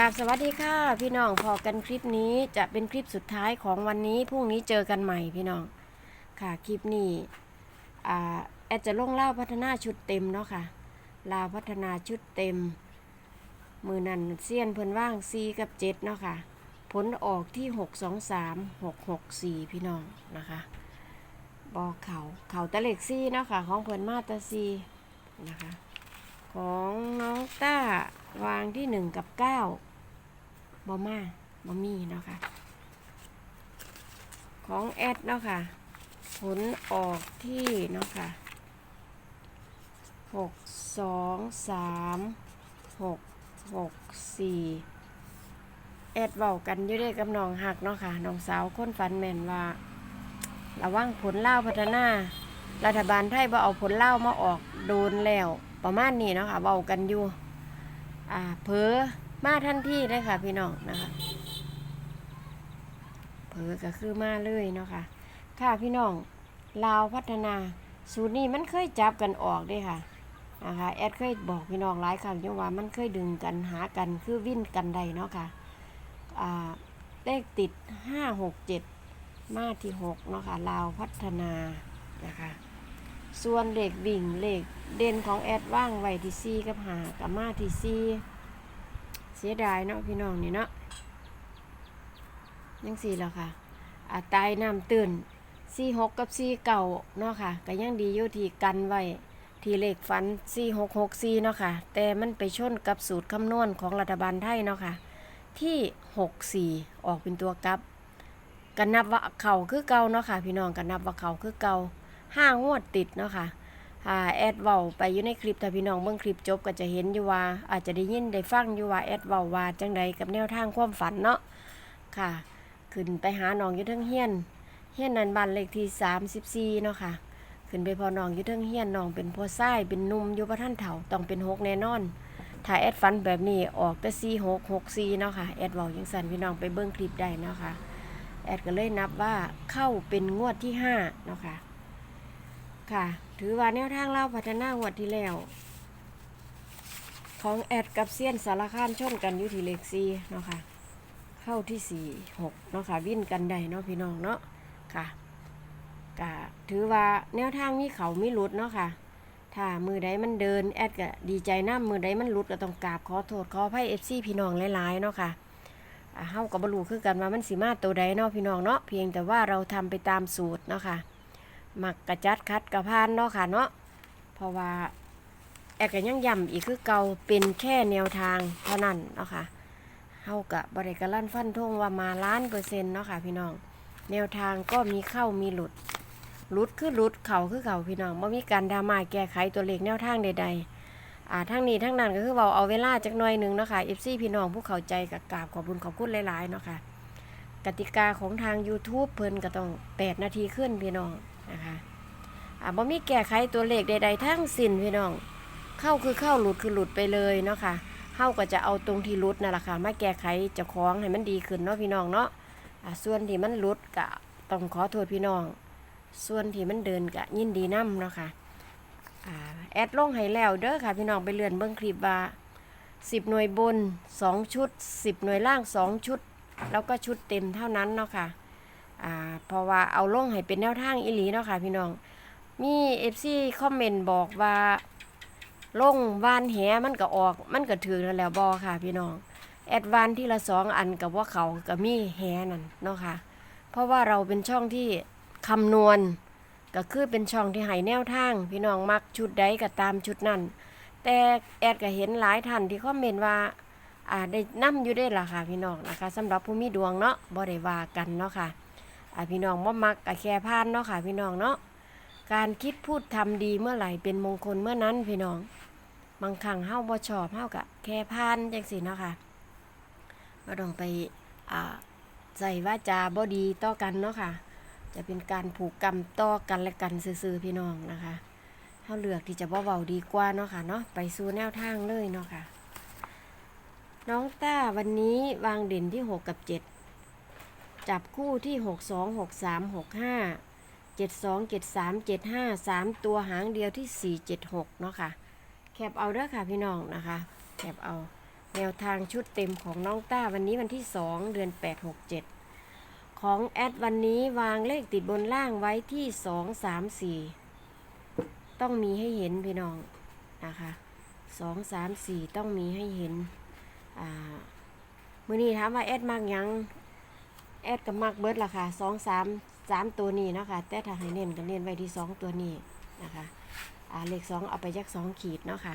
กราบสวัสดีค่ะ พี่น้องพอกันคลิปนี้จะเป็นคลิปสุดท้ายของวันนี้พรุ่งนี้เจอกันใหม่พี่น้องค่ะคลิปนี้แอดจะลงเล่าพัฒนาชุดเต็มเนาะค่ะลาพัฒนาชุดเต็ม มือนันเซียนเพิ่นว่าง4กับ7เนาะค่ะผลออกที่ 6 2 3 6 6 4 พี่น้องนะคะบอกเขาเขาตะเล็กซี่เนาะค่ะของเพิ่นมาตาซีนะคะของน้องต้าวางที่หนึ่งกับเก้า บอมาบอมีเนาะค่ะ ของแอดเนาะค่ะ ผลออกที่เนาะค่ะหกสองสามหกหกสี่แอดเบากันอยู่ด้วยกับน้องหักเนาะค่ะน้องสาวคนฝันแม่นว่า ระวังผลเล่าพัฒนา รัฐบาลไทยบ่เอาผลเล่ามาออกโดนแล้ว ประมาณนี้เนาะค่ะเบากันอยู่ อ่าเพอ มาทันทีเลยค่ะ พี่น้องนะคะเพอก็คือมาเลยเนาะค่ะ ค่ะพี่น้องลาวพัฒนา สูตรนี้มันเคยจับกันออกด้วยค่ะนะคะแอดเคยบอกพี่น้องหลายครั้งอยู่ว่ามันเคยดึงกันหากันคือวิ่นกันใดเนาะค่ะอ่าเลขติดห้าหกเจ็ดมาที่หกเนาะค่ะลาวพัฒนานะคะส่วนเลขวิ่งเลขเด่นของแอดว่างไว้ที่ซีกับหากับมาที่ซี เสียดายเนาะพี่น้องนี่เนาะยังสี่แล้วค่ะอาตายน้ำตื่นซีหกกับซีเก่าเนาะค่ะก็ยังดีอยู่ที่กันไว้ที่เลขฟันซีหกหกซีเนาะค่ะ แต่มันไปชนกับสูตรคำนวณของรัฐบาลไทยเนาะค่ะ ที่หกสี่ออกเป็นตัวกลับกันนับว่าเข่าคือเก่าเนาะค่ะ พี่น้องกันนับว่าเข่าคือเก่าห้างวดติดเนาะค่ะ อ่าแอดเว้าไปอยู่ในคลิปถ้าพี่น้องเบิ่งคลิปจบก็จะเห็นอยู่ว่า อาจจะได้ยินได้ฟังอยู่ว่าแอดเว้าว่าจังใดกับแนวทางความฝันเนาะค่ะขึ้นไปหาน้องอยู่เทั้งเฮียนเฮียนนันบ้านเลขที่34เนาะค่ะขึ้นไปพอน้องอยู่เทั้งเฮียนน้องเป็นพ่อทรายเป็นหนุ่มอยู่พระท่านเฒ่าต้องเป็นหกแน่นอนถ้าแอดฝันแบบนี้ออกแต่4 6 6 4เนาะค่ะแอดเว้าจังซั่นพี่น้องไปเบิ่งคลิปได้เนาะค่ะแอดก็เลยนับว่าเข้าเป็นงวดที่ห้าเนาะค่ะค่ะ ถือว่าแนวทางเล่าพัฒนางวดที่แล้ว ของแอดกับเซียนสารคามชนกันอยู่ที่เลขซีเนาะค่ะ เข้าที่สี่หกเนาะค่ะวิ่นกันได้เนาะพี่น้องเนาะค่ะกะถือว่าแนวทางมีเขามีหลุดเนาะค่ะ ถ้ามือใดมันเดินแอดก็ดีใจน้ำมือใดมันหลุดก็ต้องกราบขอโทษขออภัยเอฟซีพี่น้องหลายๆเนาะค่ะอ่าเฮากับบรูคือกันว่ามันสีมาตัวใดเนาะพี่น้องเนาะเพียงแต่ว่าเราทำไปตามสูตรเนาะค่ะ มักกระจัดคัดกระพานเนาะค่ะเนาะเพราะว่าแอกก็ยังย้ำอีกคือเก่าเป็นแค่แนวทางเท่านั้นเนาะค่ะเฮากับบริการลั่นฟันทงว่ามาล้านเปอร์เซ็นต์เนาะค่ะพี่น้อง แนวทางก็มีเข้ามีหลุดหลุดคือหลุดเข่าคือเข่าพี่น้องไม่มีการดราม่าแก้ไขตัวเลขแนวทางใด ๆอ่าทั้งนี้ทั้งนั้นก็คือเราเอาเวลาจักหน่อยหนึ่งเนาะค่ะ FC พี่น้องผู้เข้าใจกับกราบขอบุญขอบคุณหลายๆเนาะค่ะกติกาของทาง YouTube เพิ่นก็ต้อง 8 นาทีขึ้นพี่น้อง นะคะอ่าบ่มีแก้ไขตัวเลขใด ๆ ทั้งสิ้นพี่น้อง เข้าคือเข้าหลุดคือหลุดไปเลยเนาะค่ะเข้าก็จะเอาตรงที่หลุดนั่นแหละค่ะมาแก้ไขเจะคล้าของให้มันดีขึ้นเนาะพี่น้องเนาะอ่าส่วนที่มันหลุดก็ต้องขอโทษพี่น้อง ส่วนที่มันเดินก็ยินดีนํเนาะค่ะอ่าแอดลงให้แล้วเด้อค่ะพี่น้องไปเลื่อนเบิ่งคลิปว่า10 หน่วยบน 2 ชุด 10 หน่วยล่าง 2 ชุด แล้วก็ชุดเต็มเท่านั้นเนาะค่ะ อ่าเพราะว่าเอาลงให้เป็นแนวทางอีหลีเนาะค่ะพี่น้อง มีเอฟซีคอมเมนต์บอกว่าลงวานแหมันก็ออก มันก็ถือนั่นแล้วบอค่ะ พี่น้อง แอดวานที่ละสองอันกับว่าเขากับมีแหนั่นเนาะค่ะ เพราะว่าเราเป็นช่องที่คำนวณ ก็คือเป็นช่องที่ให้แนวทาง พี่น้องมักชุดใดก็ตามชุดนั้น แต่แอดก็เห็นหลายท่านที่คอมเมนต์ว่าอ่าได้นํอยู่ได้ล่ะค่ะพี่น้องนะคะสำหรับผู้มีดวงเนาะบ่ได้ว่ากันเนาะค่ะ อ่าพี่น้องบ่มักก็แค่พานเนาะค่ะ พี่น้องเนาะการคิดพูดทำดีเมื่อไหร่เป็นมงคลเมื่อนั้นพี่น้อง บางครั้งเฮาบ่ชอบเฮากะแค่พานจังสิเนาะค่ะบ่ต้องไปอ่าใส่ว่าจาบ่ดีต่อกันเนาะค่ะ จะเป็นการผูกกรรมต่อกันและกันซื่อๆพี่น้องนะคะเฮาเลือกที่จะบ่เว้าดีกว่าเนาะค่ะเนาะไปสู่แนวทางเลยเนาะค่ะน้องต้าวันนี้วางเด่นที่ 6 กับ 7 จับคู่ที่ 6 2 6 3 6 5เจ็ดสองเจ็ดสามเจ็ดห้าสามตัวหางเดียวที่สี่เจ็ดหกเนาะค่ะ แคปเอาเด้อค่ะพี่น้องนะคะ แคปเอาแนวทางชุดเต็มของน้องต้าวันนี้วันที่ 2 เดือน 8 6 7 ของแอดวันนี้วางเลขติดบนล่างไว้ที่ 2 3 4 ต้องมีให้เห็นพี่น้องนะคะ2 3 4ต้องมีให้เห็น อ่า มื่อนี้ถามว่าแอดมากยัง แอดกับมักเบิร์ดล่ะค่ะสองสามสามตัวนี้เนาะคะแต่ถ้าให้เน้นก็เน้นไว้ที่สองตัวนี้นะคะอ่าเลขสองเอาไปยักสองขีดเนาะค่ะ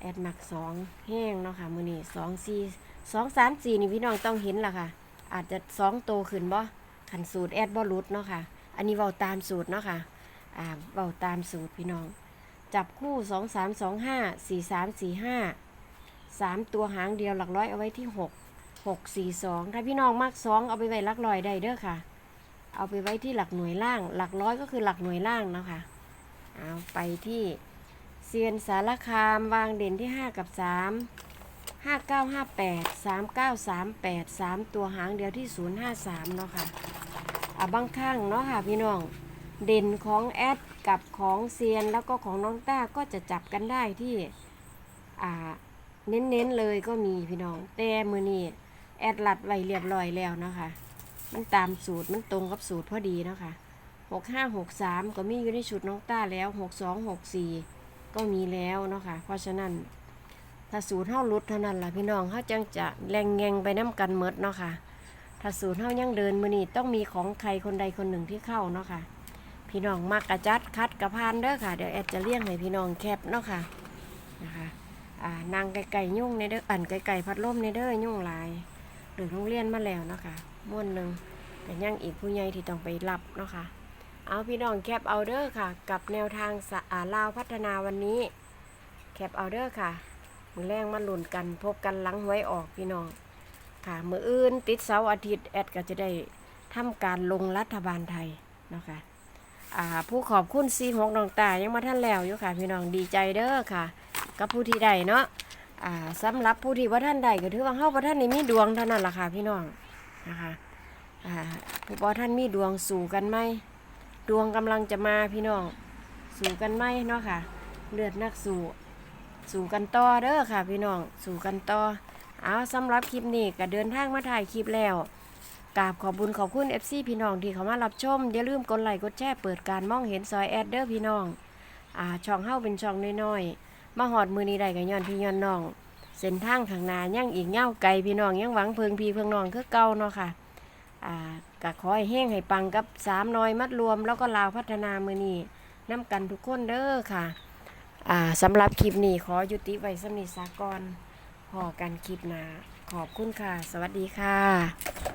แอดมักสองแห้งเนาะค่ะมือนี้สองสี่สองสามสี่นี่พี่น้องต้องเห็นล่ะค่ะ อาจจะสองโตขึ้นบ่ขันสูตรแอดบ่รุดเนาะค่ะ อันนี้เว้าตามสูตรเนาะค่ะอ่าเว้าตามสูตรพี่น้อง จับคู่สองสามสองห้าสี่สามสี่ห้าสามตัวหางเดียวหลักร้อยเอาไว้ที่หก หกสี่สองถ้าพี่น้องมากสองเอาไปไว้หลักร้อยได้เด้อค่ะ เอาไปไว้ที่หลักหน่วยล่าง หลักร้อยก็คือหลักหน่วยล่างนะคะเอาไปที่เซียนสารคามวางเด่นที่ห้ากับสามห้าเก้าห้าแปดสามเก้าสามแปดสามตัวหางเดียวที่ศูนย์ห้าสามเนาะค่ะอ่าบางข้างเนาะค่ะพี่น้อง เด่นของแอดกับของเซียนแล้วก็ของน้องต้าก็จะจับกันได้ที่ อ่า เน้นๆเลยก็มีพี่น้อง แต่มือนี้ แอดลัดไว้เรียบร้อยแล้วเนาะคะมันตามสูตรมันตรงกับสูตรพอดีเนาะคะหกห้าหกสามก็มีอยู่ในชุดน้องต้าแล้วหกสองหกสี่ก็มีแล้วเนาะคะเพราะฉะนั้นถ้าสูตรเท่ารุดเท่านั้นล่ะพี่น้องเขาจังจะแรงแงงไปน้ำกันเมดเนาะค่ะถ้าสูตรเท่ายังเดินมือนี้ต้องมีของใครคนใดคนหนึ่งที่เข้าเนาะค่ะพี่น้องมักกระจัดคัดกระพานเด้อค่ะ เดี๋ยวแอดจะเลี้ยงให้พี่น้องแคปเนาะค่ะนะคะนางไก่ไก่ยุ่งในเด้ออันไก่ไก่พัดลมในเด้อยุ่งลาย หรือโรงเรียนมาแล้วเนาะคะม้วนหนึ่งแต่ยังอีกผู้ใหญ่ที่ต้องไปรับเนาะค่ะเอาพี่น้องแคปเอาเด้อค่ะ กับแนวทางสะอาลาวพัฒนาวันนี้ แคปเอาเด้อค่ะ มือแรงมาหลุนกันพบกันหลังไว้ออกพี่น้องค่ะ มืออื่นติดเสาร์อาทิตย์แอดก็จะได้ทำการลงรัฐบาลไทยเนาะค่ะอ่าผู้ขอบคุณซีหกน้องตายังมาท่านแล้วอยู่ค่ะ พี่น้องดีใจเด้อค่ะ กับผู้ที่ใดเนาะ อ่าสำหรับผู้ที่ว่าท่านใดก็ถือว่าเฮาบ่ท่านนี่มีดวงเท่านั้นล่ะค่ะพี่น้องนะคะอ่าผู้บ่ท่านมีดวงสู่กันไหมดวงกำลังจะมาพี่น้องสู่กันไหมเนาะค่ะ เลือดนักสู่สู่กันต่อเด้อค่ะ พี่น้องสู่กันต่อเอาสำหรับคลิปนี้ก็เดินทางมาถ่ายคลิปแล้วกราบขอบุญขอบคุณ FC พี่น้องที่เขามารับชม อย่าลืมกดไลค์กดแชร์เปิดการมองเห็นซอยแอดเด้อพี่น้องอ่าช่องเฮาเป็นช่องน้อยๆ มาหอดมือนี้ได้กับย้อนพี่ย้อนน้อง เส้นทางข้างหน้ายังอีกเง่าวไกลพี่น้องยังหวังเพิงพี่เพิงน้องคือเก่าเนาะค่ะอ่ากะขอให้แห้งให้ปังกับสามน้อยมัดรวม แล้วก็ลาวพัฒนามือนี้น้ำกันทุกคนเด้อค่ะอ่าสำหรับคลิปนี้ขอยุติไว้สำนิสากรพอกันคลิปหน้าขอบคุณค่ะ สวัสดีค่ะ